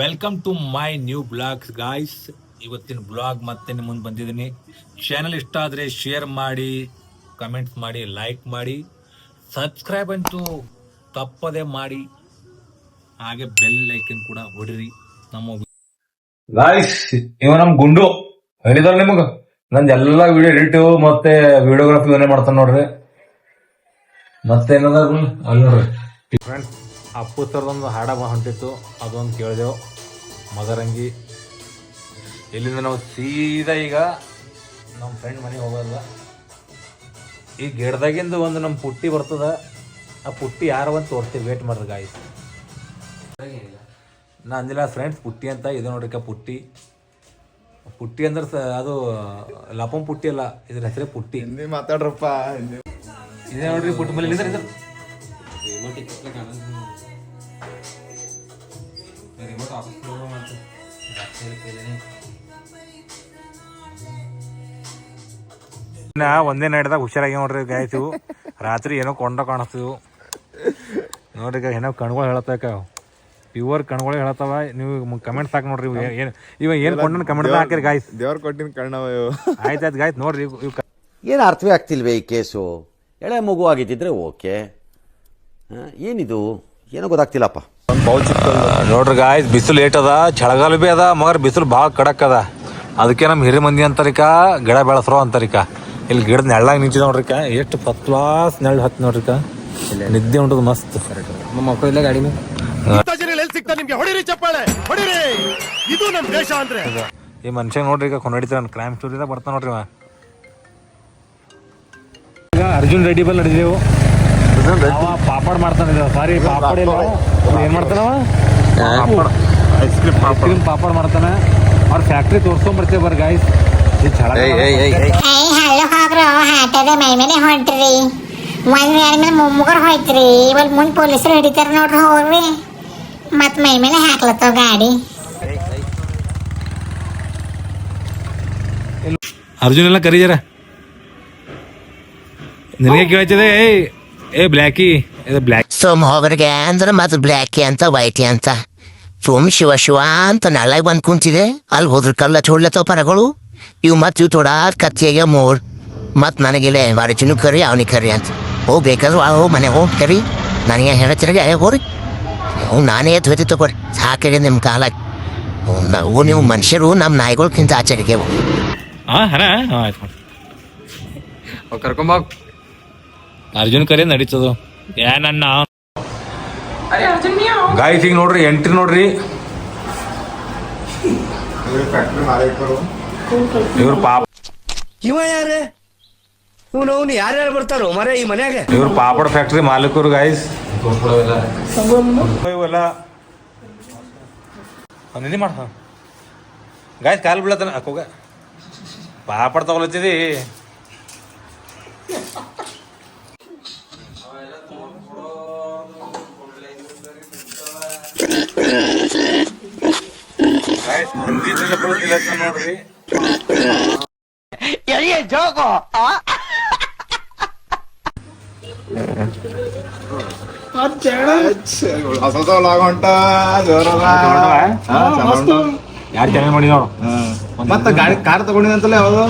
Welcome to my new blogs guys ಇವತ್ತಿನ blog ಮತ್ತೆ ನಿಮ್ಮ ಮುಂದೆ ಬಂದಿದ್ದೀನಿ. ಚಾನಲ್ ಇಷ್ಟ ಆದರೆ ಶೇರ್ ಮಾಡಿ ಕಮೆಂಟ್ಸ್ ಮಾಡಿ ಲೈಕ್ ಮಾಡಿ ಸಬ್ಸ್ಕ್ರೈಬ್ ಅಂತೂ ತಪ್ಪದೇ ಮಾಡಿ ಹಾಗೆ ಬೆಲ್ ಲೈಕನ್ ಕೂಡ ಹೊಡಿರಿ. ನಮ್ಮ ಗಾಯ್ಸ್ ಇವ ನಮ್ ಗುಂಡು ಹೇಳಿದಾರ ನಿಮಗ? ನಂದ್ ಎಲ್ಲ ವಿಡಿಯೋ ಎಡಿಟ್ ಮತ್ತೆ ವಿಡಿಯೋಗ್ರಫಿ ಮಾಡ್ತಾನೆ ಮಾಡ್ತಾನ ನೋಡ್ರಿ. ಮತ್ತೆ ಏನದ ಅಲ್ಲಿ ನೋಡ್ರಿ. ಫ್ರೆಂಡ್ಸ್ ಅಪ್ಪು ಥರದೊಂದು ಹಾಡ ಹೊಂಟಿತ್ತು ಅದೊಂದು ಕೇಳಿದೆವು. ಮದರಂಗಿ ಇಲ್ಲಿಂದ ನಾವು ಸೀದಾ ಈಗ ನಮ್ಮ ಫ್ರೆಂಡ್ ಮನೆಗೆ ಹೋಗೋಲ್ಲ ಈ ಗಿಡದಾಗಿಂದು ಒಂದು ನಮ್ಮ ಪುಟ್ಟಿ ಬರ್ತದ ಆ ಪುಟ್ಟಿ ಯಾರು ಅಂತ ತೋರ್ತೀವಿ ವೇಟ್ ಮಾಡ್ರಿ ಗಾಯ್ಸ್ ನಾ ಅಂದಿಲ್ಲ ಫ್ರೆಂಡ್ಸ್ ಪುಟ್ಟಿ ಅಂತ ಇದು ನೋಡ್ರಿಕ ಪುಟ್ಟಿ. ಪುಟ್ಟಿ ಅಂದ್ರೆ ಸ- ಅದು ಲಪಂ ಪುಟ್ಟಿ ಅಲ್ಲ ಇದ್ರ ಹೆಸರೇ ಪುಟ್ಟಿ. ಹಿಂದಿ ಮಾತಾಡ್ರಪ್ಪ ಇದೇ ನೋಡ್ರಿ ಪುಟ್ಟಿ ಮೇಲೆ ನಾ ಒಂದೇ ನಡೆದಾಗ ಹುಷಾರಾಗಿ ನೋಡ್ರಿ ಗಾಯ್ತು ರಾತ್ರಿ ಏನೋ ಕೊಂಡ ಕಾಣಿಸ್ತಿದ್ವು ನೋಡ್ರಿ ಈಗ ಏನೋ ಕಣ್ಗಳು ಹೇಳತ್ತಾಕ ಪ್ಯೂರ್ ಕಣ್ಗಳು ಹೇಳತ್ತವ. ನೀವು ಕಮೆಂಟ್ಸ್ ಹಾಕಿ ನೋಡ್ರಿ ಏನು ಏನ್ ಇವ ಏನು ಕೊಂಡ ಕಮೆಂಟ್ ಹಾಕಿರಿ ಗಾಯ್ಸ್ ದೇವ್ರ ಕೊಟ್ಟಿನ ಕಣ್ಣವ ಇವು. ಆಯ್ತಾಯ್ತು ಗಾಯ್ತು ನೋಡ್ರಿ ಇವ್- ಇವ್ ಏನು ಅರ್ಥವೇ ಆಗ್ತಿಲ್ವೇ ಈ ಕೇಸು? ಎಳೆ ಮಗು ಆಗಿದ್ದಿದ್ರೆ ಓಕೆ ಏನಿದು? ಏನೋ ಗೊತ್ತಾಗ್ತಿಲ್ಲಪ್ಪ. ನೋಡ್ರಿ ಗಾಯ್ಸ್ ಬಿಸಿಲು ಏಟ್ ಅದ ಚಳಗಾಲ ಬಿ ಅದ ಮಗರ್ ಬಿಸಿಲು ಭಾಳ ಕಡಕ್ ಅದ. ಅದಕ್ಕೆ ನಮ್ಮ ಹಿರಿ ಮಂದಿ ಅಂತರಿಕ ಗಿಡ ಬೆಳೆಸ್ರೋ ಅಂತರಿಕ. ಇಲ್ಲಿ ಗಿಡದ ನೆಳ್ಳಾಗ ನಿಂತಿದ್ ನೋಡ್ರಿಕ ಎಷ್ಟು ಫಸ್ಟ್ ಕ್ಲಾಸ್ ನೆಳ್ಳು ಹತ್ತು ನೋಡ್ರಿಕ. ನಿದ್ದೆ ಉಂಟದ ಮಸ್ತ್. ನಮ್ಮ ಮಕ್ಕಳಿಲ್ಲ ಗಾಡಿ ಮೇಲೆ ಎಲ್ಲಿ ಸಿಗ್ತಾ ನಿಮ್ಗೆ? ಹೊಡಿರಿ ಚಪ್ಪಾಳೆ ಹೊಡಿರಿ. ಇದು ನಮ್ಮ ದೇಶ ಅಂದ್ರೆ. ಈ ಮನುಷ್ಯ ನೋಡ್ರಿ ಈಗ ಕೊಂಡಡಿತಾರ ಕ್ರೈಮ್ ಸ್ಟೋರಿ ಬರ್ತಾನೆ ನೋಡ್ರಿ ಅರ್ಜುನ್ ರೆಡ್ಡಿ ಬಲ್ ನಡೆದೇವು ಅವ ಪಾಪಡ್ ಮಾಡ್ತಾನ ಸಾರಿ ಪಾಪಡ್ ಇಲ್ಲ. ಏನ್ ಮಾಡ್ತಾನವ? ಐಸ್ ಕ್ರೀಮ್ ಪಾಪ ಕ್ರೀಮ್ ಪಾಪಡ್. ಮಾಡ್ತಾನೆ. ಅವ್ರ ಫ್ಯಾಕ್ಟ್ರಿ ತೋರ್ಸ್ಕೊಂಡ್ ಬರ್ತೇವೆ ಬರ್ ಗಾಯ್ಸ್ ಹಳ್ಳ ಹೋಗ್ರು ಹಾಟದ ಮೈ ಮೇಲೆ ಹೊಂಟ್ರಿ. ಒಂದ್ ಎರಡು ಮೇಲೆ ಮುಮ್ಮಗರ್ ಹೋಯ್ತ್ರಿ. ಇವಾಗ ಮುಂದ್ ಪೊಲೀಸರು ಹಿಡಿತಾರ ನೋಡ್ರಿ ಹೋಗ್ರಿ. ಮತ್ ಮೈ ಮೇಲೆ ಹಾಕ್ಲತ್ತವ ಗಾಡಿ. ಅರ್ಜುನ್ ಎಲ್ಲ ಕರೀಜಾರ ನಿನಗೆ ಕೇಳ್ತಿದೆ ಏಯ್. ಏ ಬ್ಲ್ಯಾಕಿ. ಇದು ಬ್ಲ್ಯಾಕ್. ಸೋಮ್ ಹೋಗರಿಗೆ ಅಂದ್ರೆ ಮತ್ತೆ ಬ್ಲ್ಯಾಕಿ ಅಂತ ವೈಟಿ ಅಂತ. ಸೋಮ್ ಶಿವ ಶಿವ ಅಂತ ನಾಳೆಗೆ ಬಂದು ಕುಂತಿದೆ. ಅಲ್ಲಿ ಹೋದ್ರ ಕಲ್ಲ ಚೋಡ್ಲತ್ತವ ಪರಗಳು ಇವು ಮತ್ತೆ ಇವು ತೋಡ ಕತ್ತಿಯಾಗ ಮೋರ್. ಮತ್ತೆ ನನಗಿಲ್ಲ ವಾರಿಚಿನೂ ಕರಿ ಅವನಿಗೆ ಕರಿ ಅಂತ. ಓ ಮನೆ ಹೋಗಿ ಕರಿ. ನನಗೆ ಹೇಳ್ತಿರಗೆ ಹೋರಿ. ಹ್ಞೂ ನಾನೇ ಧ್ವತಿ ತಗೋರಿ. ಸಾಕಿರಿ ನಿಮ್ಮ ಕಾಲ. ಓ ನಾವು ನೀವು ಮನುಷ್ಯರು ನಮ್ಮ ನಾಯಿಗಳ್ಕಿಂತ ಆಚರಿಕೆ ಹಾ ಹರ. ಆಯ್ತು ಕರ್ಕೊಂಬ. ಅರ್ಜುನ್ ಕರೆ ನಡೀತದ? ಏ ನನ್ನ. ಗಾಯ್ಸ್ ಈಗ ನೋಡ್ರಿ ಎಂಟ್ರಿ ನೋಡ್ರಿ. ಫ್ಯಾಕ್ಟ್ರಿ ಮಾಲೀಕರು. ಇವ್ರ ಪಾಪ ಇವ ಯಾರೇ? ಇವನು ಅವ್ನು ಯಾರ್ಯಾರು ಬರ್ತಾರೋ? ಮರೆ ಈ ಮನ್ಯಾಗ. ಇವ್ರ ಪಾಪಡ್ ಫ್ಯಾಕ್ಟ್ರಿ ಮಾಲೀಕರು ಗಾಯ್ಸ್ ಇವೆಲ್ಲ ನಿಧಿ ಮಾಡ ಗಾಯ್ಸ್ ಕಾಲು ಬೀಳತನ ಹಾಕೋಗ ಪಾಪಡ್ ತಗೊಳತ್ತಿದಿ. ನೋಡ್ರಿ ಹೊಸ ಹೊಸ ಹೊಂಟ ಯಾರು ಚೆನ್ನಾಗಿ ಮಾಡಿ ನೋಡು ಮತ್ತೆ ಗಾಡಿ ಕಾರ್ ತಗೊಂಡಿದಂತಲ್ಲ ಯಾವ್ದು?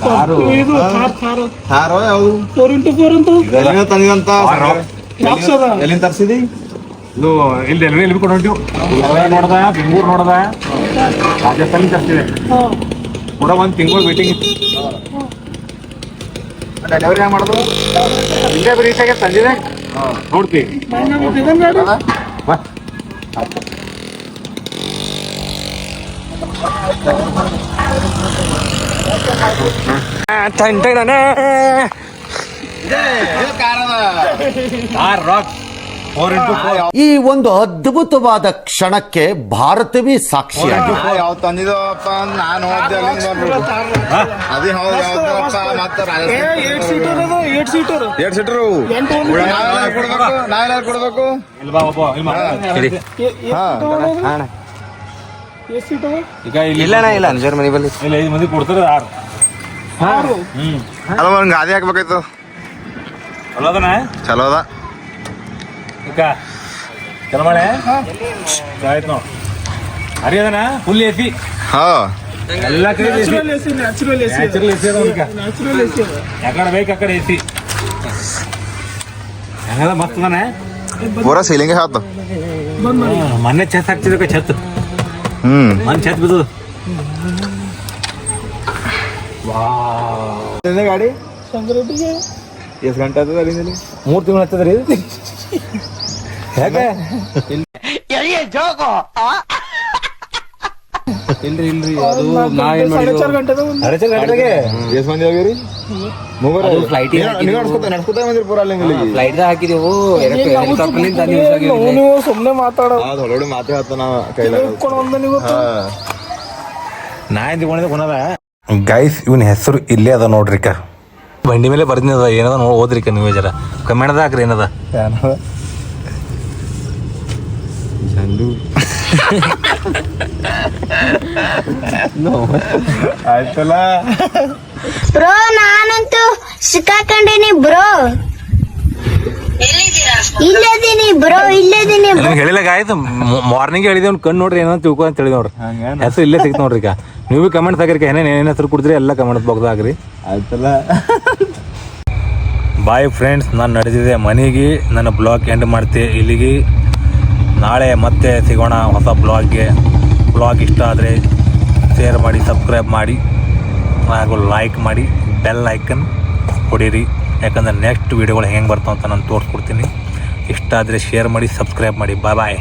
ಕಾರು ಕಾರು ಯಾವ್ದು? ಎಲ್ಲಿಂದ ತಂದಿದಂತ ಎಲ್ಲಿಂದ- ಎಲ್ಲಿಂದ ತರ್ಸಿದಿ? ಇದು ಇಲ್ಲಿ ಡೆಲಿವರಿ ಎಲ್ಲಿ ಬಿಟ್ಕೊಂಡು ಹೊಂಟಿವು ನೋಡ್ದ ಬೆಂಗಳೂರು ನೋಡ್ದ. ರಾಜಸ್ಥಾನ ತರ್ಸಿದೆ ಕೂಡ ಒಂದು ತಿಂಗಳು ಮೀಟಿಂಗ್ ಇತ್ತು. ಡೆಲಿವರಿ ಹೆಂಗ್ ಮಾಡೋದು? ಇಲ್ಲೇ ರೀಚ್ ಆಗಿ ತಂದಿದೆ ನೋಡ್ತಿ. ಬಾ. ಕಾರ್ ರಾಕ್ ಈ ಒಂದು ಅದ್ಭುತವಾದ ಕ್ಷಣಕ್ಕೆ ಭಾರತವೇ ಸಾಕ್ಷಿ ಯಾವ ತಂದಿದವಪ್ಪ ನಾನು. ಅದೇ ಸೀಟರು ನಾವೆಲ್ಲ ಕೊಡ್ಬೇಕು ಇಲ್ಲಿ ಇಲ್ಲಿ ಮಾತಾಡು. ಹಾ ಈಗ ಇಲ್ಲ ಇಲ್ಲ ಅಂಜರ್ ಮನೆ ಬಲ್ಲಿ. ಇಲ್ಲ ಐದು ಮಂದಿ ಕೊಡ್ತಾರೆ ಆರು. ಹ್ಮ್. ಅಲ್ಲ ಒಂದು ಗಾದಿ ಹಾಕ್ಬೇಕಾಯ್ತು. ಚಲೋ ಅದನ? ಚಲೋ ಅದ. ಆಯ್ತು ನೋಡು. ಹರಿಯದನ? ಫುಲ್ ಎಸಿ ಹಾ. ಎಲ್ಲ ಕಡೆ ನ್ಯಾಚುರಲ್ ಎಸಿ ಯಾಕಡೆ ಬೇಕು ಆ ಕಡೆ ಎಸಿ ಹೆಂಗದ ಮಸ್ತ್ ಅದಾನೆ ಪೂರಾ ಸೀಲಿಂಗ್ ಹಾತ ಮೊನ್ನೆ ಛತ್ ಹಾಕ್ತಿದ್ದಕ್ಕ ಛತ್ ಹ್ಮ್. ಮೊನ್ನೆ ಛತ್ ಬಿದ್ದು ಗಾಡಿ ಎಷ್ಟು ಗಂಟೆ ಆತದ ಮೂರ್ ಮೂರು ತಿಂಗಳು ಹತ್ತದ್ರಿ ಯಾಕೆ? ಇಲ್ರಿ ಇಲ್ರಿ ಅದು ನಾ ಏನ್ ಮಾಡಿದ್ರು ಅರೆಚಲ್ ಗಂಟೆಗೆ ಎಷ್ಟು ಮಂದಿ ಹೋಗಿರಿ? ಮೂವರು? ಅದು flight ಗೆ ನೀವು ನಡ್ಸ್ಕೊತ ನಡ್ಸ್ಕೊತ ಬಂದಿರಿ ಪೂರ ಅಲ್ಲಿ ಇಲ್ಲಿಗೆ ಫ್ಲೈಟ್ ದಾಗ ಹಾಕಿದೆವು ಹೆಲಿಕಾಪ್ಟರ್ನಿಂದ ನ್ಯೂಸ್ ಆಗಿವೆ ನೀವು ಸುಮ್ಮನೆ ಮಾತಾಡೋ ಹೌದು ಹೊರಗಡೆ ಮಾತೇ ಕೈಲಾಗ ನಾ ಏನ್ ತಗೊಂಡಿದ್ದೆ ಕೊನದ ಗೈಸ್ ಇವನ್ ಹೆಸರು ಇಲ್ಲೇ ಅದ ನೋಡ್ರಿಕ ಬಂಡಿ ಮೇಲೆ ಬರ್ದಿನದ ಏನದ ನೋಡಿ ಓದ್ರಿಕ ನೀವು ಜರ. ಕಮ್ಮಿ ಹಾಕ್ರಿ ಏನದ? ಆಯ್ತಲ್ಲ? ಬ್ರೋ ನಾನಂತೂ ಸಿಕ್ಕಾಕೊಂಡೀನಿ ಬ್ರೋ. ಇಲ್ಲದೀನಿ ಬ್ರೋ ಇಲ್ಲದೀನಿ ಹೇಳಿಲ್ಲ ಗಾಯ್ತು ಮಾರ್ನಿಂಗ್ ಹೇಳಿದೆ ಅವ್ನು ಕಣ್ಣು ನೋಡ್ರಿ ಏನೋ ತಿಳ್ಕೊ ಅಂತ ಹೇಳಿ ನೋಡ್ರಿ. ಹೆಸರು ಇಲ್ಲೇ ಸಿಗ್ತ ನೋಡ್ರಿ ಈಗ. ನೀವು ಕಮೆಂಟ್ ಹಾಕಿರಿ ಏನೇನು ಏನೇನು ಹೆಸರು ಕೊಡ್ತೀರಿ ಎಲ್ಲ ಕಮೆಂಟ್ ಬಾಕ್ಸ್ ಹಾಕ್ರಿ. ಆಯ್ತಲ್ಲ? ಬಾಯ್ ಫ್ರೆಂಡ್ಸ್ ನಾನು ನಡೆದಿದೆ ಮನೆಗೆ. ನನ್ನ ಬ್ಲಾಗ್ ಎಂಡ್ ಮಾಡ್ತೆ ಇಲ್ಲಿಗೆ. ನಾಳೆ ಮತ್ತೆ ಸಿಗೋಣ ಹೊಸ ಬ್ಲಾಗ್ಗೆ. ಬ್ಲಾಗ್ ಇಷ್ಟ ಆದರೆ ಶೇರ್ ಮಾಡಿ ಸಬ್ಸ್ಕ್ರೈಬ್ ಮಾಡಿ, ಹಾಗೂ ಲೈಕ್ ಮಾಡಿ ಬೆಲ್ ಐಕನ್ ಕೊಡಿರಿ ಯಾಕಂದರೆ ನೆಕ್ಸ್ಟ್ ವೀಡಿಯೋಗಳು ಹೆಂಗೆ ಬರ್ತಾವಂತ ನಾನು ತೋರಿಸ್ಕೊಡ್ತೀನಿ. ಇಷ್ಟ ಆದರೆ ಶೇರ್ ಮಾಡಿ ಸಬ್ಸ್ಕ್ರೈಬ್ ಮಾಡಿ. ಬಾಯ್ ಬಾಯ್